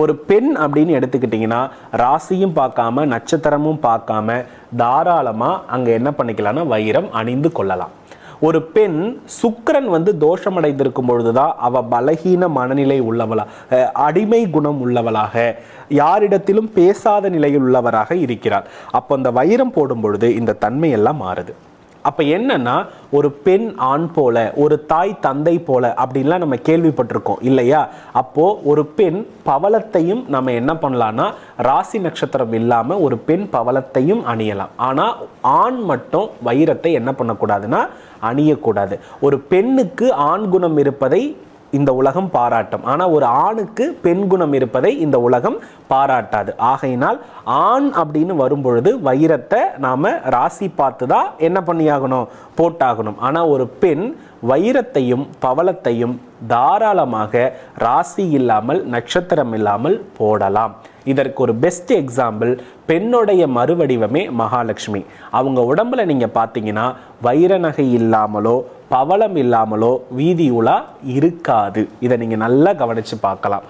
ஒரு பெண் அப்படின்னு எடுத்துக்கிட்டிங்கன்னா ராசியும் பார்க்காம நட்சத்திரமும் பார்க்காம தாராளமாக அங்கே என்ன பண்ணிக்கலாம்னா வைரம் அணிந்து கொள்ளலாம். ஒரு பெண் சுக்கரன் வந்து தோஷமடைந்திருக்கும் பொழுதுதான் அவ பலகீன மனநிலை உள்ளவளா அடிமை குணம் உள்ளவளாக யாரிடத்திலும் பேசாத நிலையில் உள்ளவராக இருக்கிறார் அப்போ அந்த வைரம் போடும் பொழுது இந்த தன்மையெல்லாம் மாறுது. அப்போ என்னன்னா ஒரு பெண் ஆண் போல ஒரு தாய் தந்தை போல அப்படின்லாம் நம்ம கேள்விப்பட்டிருக்கோம் இல்லையா? அப்போ ஒரு பெண் பவளத்தையும் நம்ம என்ன பண்ணலாம்னா ராசி நட்சத்திரம் இல்லாமல் ஒரு பெண் பவளத்தையும் அணியலாம். ஆனால் ஆண் மட்டும் வைரத்தை என்ன பண்ணக்கூடாதுன்னா அணியக்கூடாது. ஒரு பெண்ணுக்கு ஆண் குணம் இருப்பதை இந்த உலகம் பாராட்டும். ஆனால் ஒரு ஆணுக்கு பெண் குணம் இருப்பதை இந்த உலகம் பாராட்டாது. ஆகையினால் ஆண் அப்படின்னு வரும்பொழுது வைரத்தை நாம் ராசி பார்த்து தான் என்ன பண்ணியாகணும்? போட்டாகணும். ஆனால் ஒரு பெண் வைரத்தையும் பவளத்தையும் தாராளமாக ராசி இல்லாமல் நட்சத்திரம் இல்லாமல் போடலாம். இதற்கு ஒரு பெஸ்ட் எக்ஸாம்பிள் பெண்ணுடைய மறுவடிவமே மகாலட்சுமி. அவங்க உடம்புல நீங்கள் பார்த்தீங்கன்னா வைர நகை இல்லாமலோ பவளம் இல்லாமலோ வீதி உலா இருக்காது. இதை நீங்கள் நல்லா கவனித்து பார்க்கலாம்.